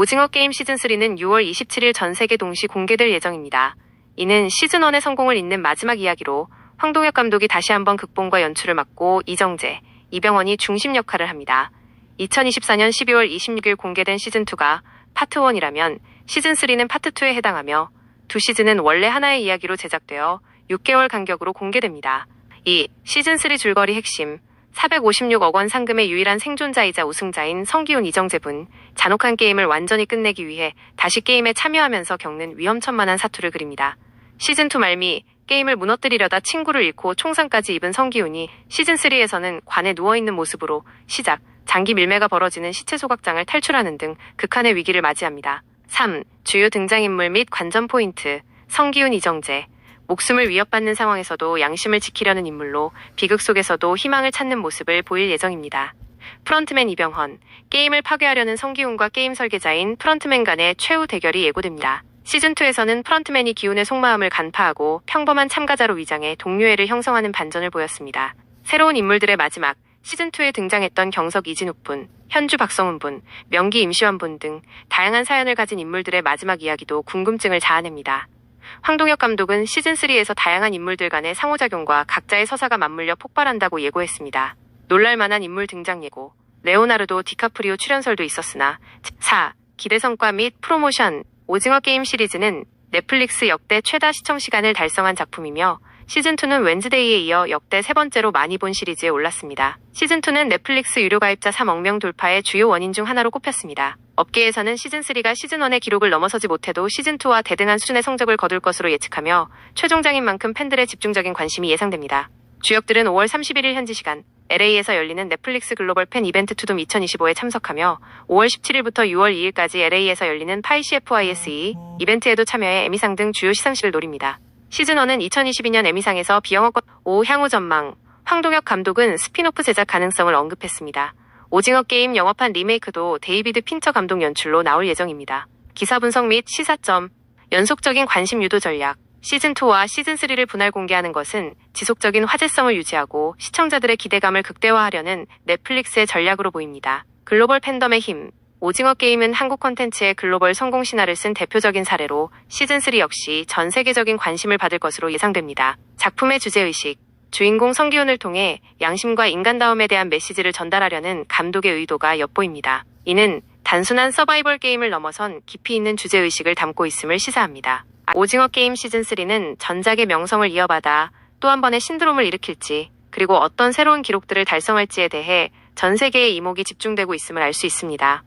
오징어 게임 시즌3는 6월 27일 전 세계 동시 공개될 예정입니다. 이는 시즌1의 성공을 잇는 마지막 이야기로 황동혁 감독이 다시 한번 극본과 연출을 맡고 이정재, 이병헌이 중심 역할을 합니다. 2024년 12월 26일 공개된 시즌2가 파트 1이라면 시즌3는 파트 2에 해당하며 두 시즌은 원래 하나의 이야기로 제작되어 6개월 간격으로 공개됩니다. 이 시즌3 줄거리 핵심 456억 원 상금의 유일한 생존자이자 우승자인 성기훈 이정재분 잔혹한 게임을 완전히 끝내기 위해 다시 게임에 참여하면서 겪는 위험천만한 사투를 그립니다. 시즌2 말미 게임을 무너뜨리려다 친구를 잃고 총상까지 입은 성기훈이 시즌3에서는 관에 누워있는 모습으로 시작 장기 밀매가 벌어지는 시체 소각장을 탈출하는 등 극한의 위기를 맞이합니다. 3. 주요 등장인물 및 관전 포인트 성기훈 이정재 목숨을 위협받는 상황에서도 양심을 지키려는 인물로 비극 속에서도 희망을 찾는 모습을 보일 예정입니다. 프런트맨 이병헌, 게임을 파괴하려는 성기훈과 게임 설계자인 프런트맨 간의 최후 대결이 예고됩니다. 시즌2에서는 프런트맨이 기훈의 속마음을 간파하고 평범한 참가자로 위장해 동료애를 형성하는 반전을 보였습니다. 새로운 인물들의 마지막, 시즌2에 등장했던 경석 이진욱 분, 현주 박성훈 분, 명기 임시완 분 등 다양한 사연을 가진 인물들의 마지막 이야기도 궁금증을 자아냅니다. 황동혁 감독은 시즌3에서 다양한 인물들 간의 상호작용과 각자의 서사가 맞물려 폭발한다고 예고했습니다. 놀랄만한 인물 등장 예고, 레오나르도 디카프리오 출연설도 있었으나 4. 기대 성과 및 프로모션 오징어 게임 시리즈는 넷플릭스 역대 최다 시청 시간을 달성한 작품이며 시즌2는 웬즈데이에 이어 역대 세 번째로 많이 본 시리즈에 올랐습니다. 시즌2는 넷플릭스 유료 가입자 3억 명 돌파의 주요 원인 중 하나로 꼽혔습니다. 업계에서는 시즌3가 시즌1의 기록을 넘어서지 못해도 시즌2와 대등한 수준의 성적을 거둘 것으로 예측하며 최종장인 만큼 팬들의 집중적인 관심이 예상됩니다. 주역들은 5월 31일 현지 시간 LA에서 열리는 넷플릭스 글로벌 팬 이벤트 투둠 2025에 참석하며 5월 17일부터 6월 2일까지 LA에서 열리는 파이CFISE 이벤트에도 참여해 에미상 등 주요 시상식을 노립니다. 시즌1은 2022년 에미상에서 비영어권 오 향후 전망 황동혁 감독은 스피노프 제작 가능성을 언급했습니다. 오징어 게임 영화판 리메이크도 데이비드 핀처 감독 연출로 나올 예정입니다. 기사 분석 및 시사점 연속적인 관심 유도 전략 시즌2와 시즌3를 분할 공개하는 것은 지속적인 화제성을 유지하고 시청자들의 기대감을 극대화하려는 넷플릭스의 전략으로 보입니다. 글로벌 팬덤의 힘 오징어 게임은 한국 콘텐츠의 글로벌 성공 신화를 쓴 대표적인 사례로 시즌3 역시 전 세계적인 관심을 받을 것으로 예상됩니다. 작품의 주제의식 주인공 성기훈을 통해 양심과 인간다움에 대한 메시지를 전달하려는 감독의 의도가 엿보입니다. 이는 단순한 서바이벌 게임을 넘어선 깊이 있는 주제의식을 담고 있음을 시사합니다. 오징어 게임 시즌3는 전작의 명성을 이어받아 또 한 번의 신드롬을 일으킬지, 그리고 어떤 새로운 기록들을 달성할지에 대해 전 세계의 이목이 집중되고 있음을 알 수 있습니다.